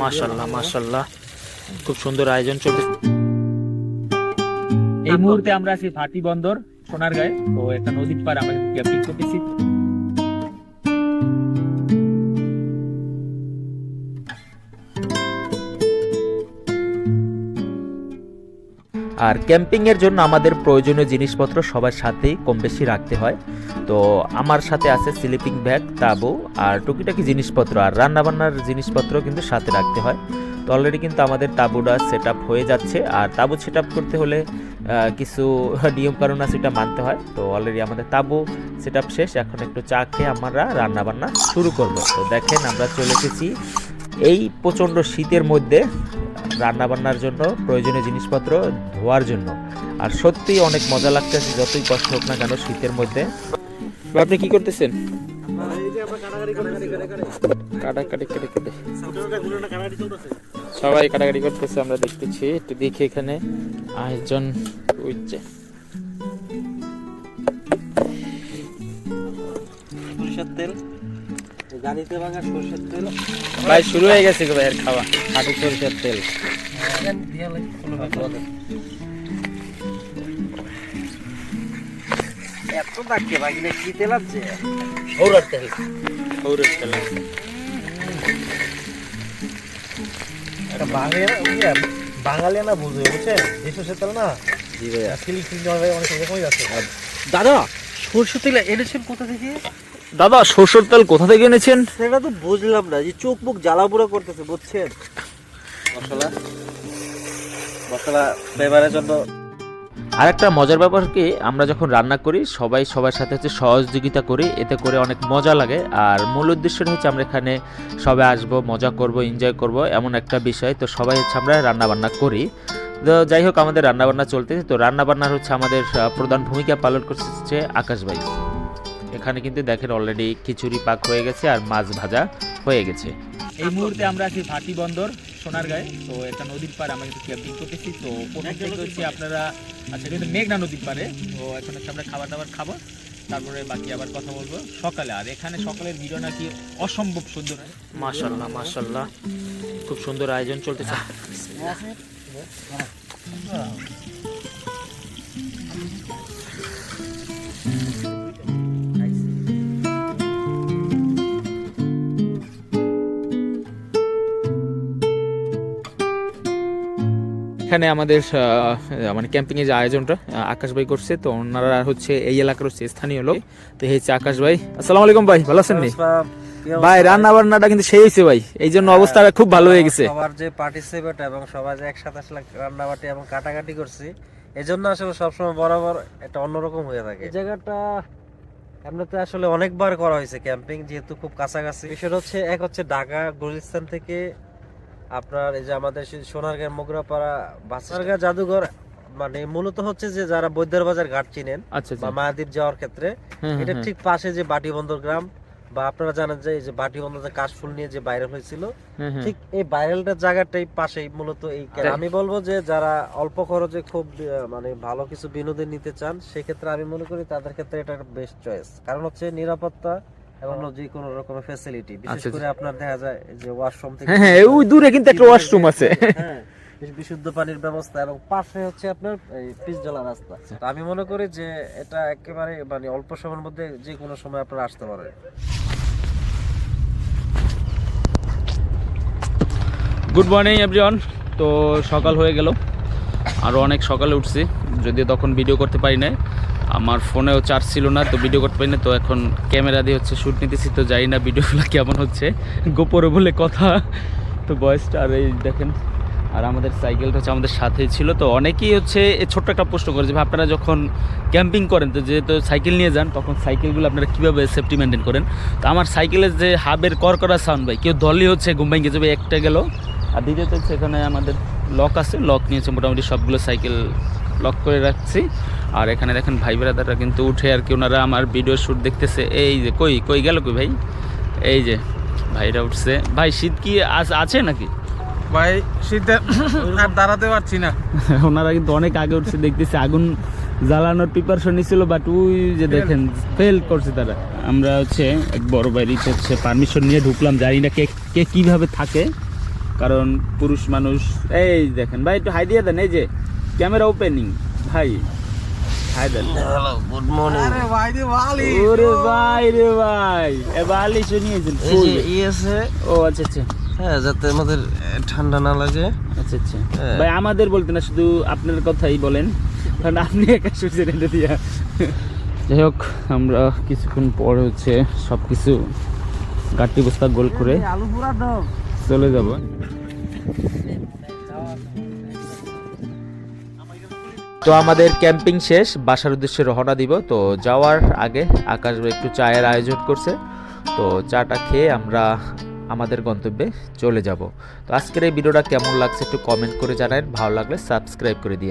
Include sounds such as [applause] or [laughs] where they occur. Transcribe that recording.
মাশাল্লাহ মাশাল্লাহ খুব সুন্দর আয়োজন চলছে। এই মুহূর্তে আমরা আছি ভাটি বন্দর, সোনারগাঁয়ে। তো একটা নদীর পার আমরা পিক করতেছি। আর ক্যাম্পিং এর জন্য আমাদের প্রয়োজনীয় জিনিসপত্র সবার সাথেই কম বেশি রাখতে হয়। তো আমার সাথে আছে স্লিপিং ব্যাগ তাবু আর টুকিটাকি জিনিসপত্র আর রান্নাবান্নার জিনিসপত্র কিন্তু সাথে রাখতে হয়। তো অলরেডি কিন্তু আমাদের তাবুটা সেট হয়ে যাচ্ছে। আর তাবু সেট করতে হলে কিছু [laughs] নিয়মকানুন আছে সেটা মানতে হয়। তো অলরেডি আমাদের তাবু সেট শেষ। এখন একটু চা খেয়ে আমরা রান্নাবান্না শুরু করব। তো দেখেন আমরা চলে এসেছি এই প্রচণ্ড শীতের মধ্যে। রান্নাবান্নার জন্য, প্রয়োজনীয় জিনিসপত্র ধোয়ার জন্য। আর সত্যি অনেক মজা লাগতেছে যতই কষ্ট হোক না কেন শীতের মধ্যে। আপনি কি করতেছেন? কাটাকাটি কেটে কেটে সবাই কাটাকাটি করতেছে, আমরা দেখতেছি, একটু দেখি এখানে। আয়োজন হচ্ছে সরষের তেল। গাড়িতে ভাঙা সরষের তেল। ভাই শুরু হয়ে গেছে গো ভাইয়ের খাওয়া খাঁটি সরষের তেল। এত ডাকছে বাগিনে কি তেল আছে? হৌরার তেল। হৌরের তেল এটা বাঙালি বাঙালি না বুঝবে বুঝছেন? যে সরষের তেল না? জি ভাইয়া। সিলিং সিলিং অনেক এরকমই যাচ্ছে। দাদা সরষের তেল এনেছেন কোথা থেকে? দাদা সরষের তেল কোথা থেকে এনেছেন? সেটা তো বুঝলাম না যে চোখ মুখ জ্বালা পোড়া করতেছে বুঝছেন? মশলা? মশলা ফ্লেভারের জন্য। আর একটা মজার ব্যাপার কি আমরা যখন রান্না করি সবাই সবার সাথে হচ্ছে সহযোগিতা করি এতে করে অনেক মজা লাগে। আর মূল উদ্দেশ্যটা হচ্ছে আমরা এখানে সবাই আসব মজা করব এনজয় করব এমন একটা বিষয়। তো সবাই হচ্ছে আমরা রান্না বান্না করি। তো যাই হোক আমাদের রান্না বান্না চলতেছে। তো রান্না বান্নার হচ্ছে আমাদের প্রধান ভূমিকা পালন করছে আকাশ ভাই। এখানে কিন্তু দেখেন অলরেডি খিচুড়ি পাক হয়ে গেছে আর মাছ ভাজা হয়ে গেছে। এই মুহূর্তে আমরা আছি ভাটি বন্দর সোনারগাঁয়ে। তো একটা নদীর পার আমরা কিন্তু ক্যাম্পিং করতেছি। তো প্রথম থেকে হচ্ছে আপনারা আচ্ছা কিন্তু মেঘনা নদীর পারে তো এখন হচ্ছে আমরা খাবার দাবার খাব। তারপরে বাকি আবার কথা বলব সকালে। আর এখানে সকালের ভিডিও নাকি অসম্ভব সুন্দর। হয় মাশাল্লাহ মাশাল্লাহ খুব সুন্দর আয়োজন চলতেছে। এখানে আমাদের মানে ক্যাম্পিং এর যে আয়োজনটা আকাশ ভাই করছে তো ওনারা হচ্ছে এই এলাকার হচ্ছে স্থানীয় লোক। তো এই হচ্ছে আকাশ ভাই। আসসালামু আলাইকুম ভাই ভালো আছেন ভাই রান্না বান্নাটা কিন্তু সেই হয়েছে ভাই। এই জন্য অবস্থাটা খুব ভালো হয়ে গেছে। সবার যে পার্টিসিপেট এবং সবাই যে একসাথে আসলে রান্নাবাটি এবং কাটাকাটি করছি এই জন্য আসলে সবসময় বরাবর এটা অন্যরকম হয়ে থাকে। এই জায়গাটা এমনিতে আসলে অনেকবার করা হয়েছে ক্যাম্পিং যেহেতু খুব কাছাকাছি। বিষয়টা হচ্ছে এক হচ্ছে ঢাকা গুলিস্তান থেকে আপনার এই যে আমাদের সোনারগাঁ মোগরাপাড়া বাসারগাঁ জাদুঘর মানে মূলত হচ্ছে যে যারা বৈদ্যর বাজার ঘাট চিনেন আচ্ছা বা আচ্ছা মায়াদ্বীপ যাওয়ার ক্ষেত্রে এটা ঠিক পাশে যে বাটিবন্দর গ্রাম বা আপনারা জানেন যে এই যে বাটিবন্দর যে কাশফুল নিয়ে যে ভাইরাল হয়েছিল। ঠিক এই ভাইরালটার জায়গাটাই পাশেই মূলত এই আমি বলব যে যারা অল্প খরচে খুব মানে ভালো কিছু বিনোদন নিতে চান সেক্ষেত্রে আমি মনে করি তাদের ক্ষেত্রে এটা বেস্ট চয়েস কারণ হচ্ছে নিরাপত্তা এবং যে কোনো রকমের ফ্যাসিলিটি বিশেষ আচ্ছা, করে আপনার দেখা যায় যে ওয়াশরুম থেকে হ্যাঁ হ্যাঁ ওই দূরে কিন্তু একটা ওয়াশরুম আছে। [laughs] হ্যাঁ বেশ বিশুদ্ধ পানির ব্যবস্থা এবং পাশে হচ্ছে আপনার জ্বালা রাস্তা। আচ্ছা। আমি মনে করি যে এটা একেবারে মানে অল্প সময়ের মধ্যে যে কোনো সময় আপনারা আসতে পারেন। গুড মর্নিং এভরিওয়ান তো সকাল হয়ে গেল। আরও অনেক সকালে উঠছি। যদিও তখন ভিডিও করতে পারি না আমার ফোনেও চার্জ ছিল না, তো ভিডিও করতে পারি না, তো এখন ক্যামেরা দিয়ে হচ্ছে শ্যুট নিতেছি, তো জানি না ভিডিওগুলো কেমন হচ্ছে। গোপরে বলে কথা, তো বয়সটা আর এই দেখেন, আর আমাদের সাইকেলটা হচ্ছে আমাদের সাথেই ছিল, তো অনেকেই হচ্ছে ছোট্ট একটা প্রশ্ন করে যে আপনারা যখন ক্যাম্পিং করেন, তো যেহেতু সাইকেল নিয়ে যান, তখন সাইকেলগুলো আপনারা কীভাবে সেফটি মেনটেন করেন? তো আমার সাইকেলের যে হাবের কর করা সাউন্ড ভাই, কেউ দলই হচ্ছে ঘুম ভেঙে যাবে, একটা গেল। আর দ্বিতীয়ত হচ্ছে এখানে আমাদের লক আছে লক নিয়েছে মোটামুটি সবগুলো সাইকেল লক করে রাখছি। আর এখানে দেখেন ভাই ব্রাদাররা কিন্তু উঠে আর কি ওনারা আমার ভিডিও শ্যুট দেখতেছে। এই যে কই কই গেল কই ভাই? এই যে ভাইরা উঠছে। ভাই শীত কি আজ আছে নাকি? ভাই শীতে [coughs] আর দাঁড়াতে পারছি না। [laughs] ওনারা কিন্তু অনেক আগে উঠছে দেখতেছি আগুন জ্বালানোর প্রিপারেশন নিছিল বাট ওই যে দেখেন ফেল করছে তারা। আমরা হচ্ছে এক বড় বাড়ির হচ্ছে পারমিশন নিয়ে ঢুকলাম জানি না কে কে কীভাবে থাকে। কারণ পুরুষ মানুষ এই দেখেন ভাই একটু হাই দিয়ে দেন এই যে ক্যামেরা ওপেনিং ভাই। Hi then hello good morning আরে ভাই রে বালি। ওরে ভাই রে ভাই। এ বালি শুনিয়েছেন এই যে ও আচ্ছা আচ্ছা। হ্যাঁ যাতে আমাদের ঠান্ডা না লাগে। আচ্ছা আচ্ছা। হ্যাঁ। ভাই আমাদের বলতে না শুধু আপনার কথাই বলেন। কারণ আপনি একা শুনছেন এটা দিয়া। যাই হোক আমরা কিছুক্ষণ পর হচ্ছে সব কিছু গাড়ি বস্তা গোল করে আলু পুরা দাও চলে যাব। তো আমাদের ক্যাম্পিং শেষ, বাসার উদ্দেশ্যে রওনা দিব। তো যাওয়ার আগে আকাশ একটু চায়ের আয়োজন করছে। তো চাটা খেয়ে আমরা আমাদের গন্তব্যে চলে যাব। তো আজকের এই ভিডিওটা কেমন লাগছে একটু কমেন্ট করে জানান ভালো লাগলে সাবস্ক্রাইব করে দিয়ে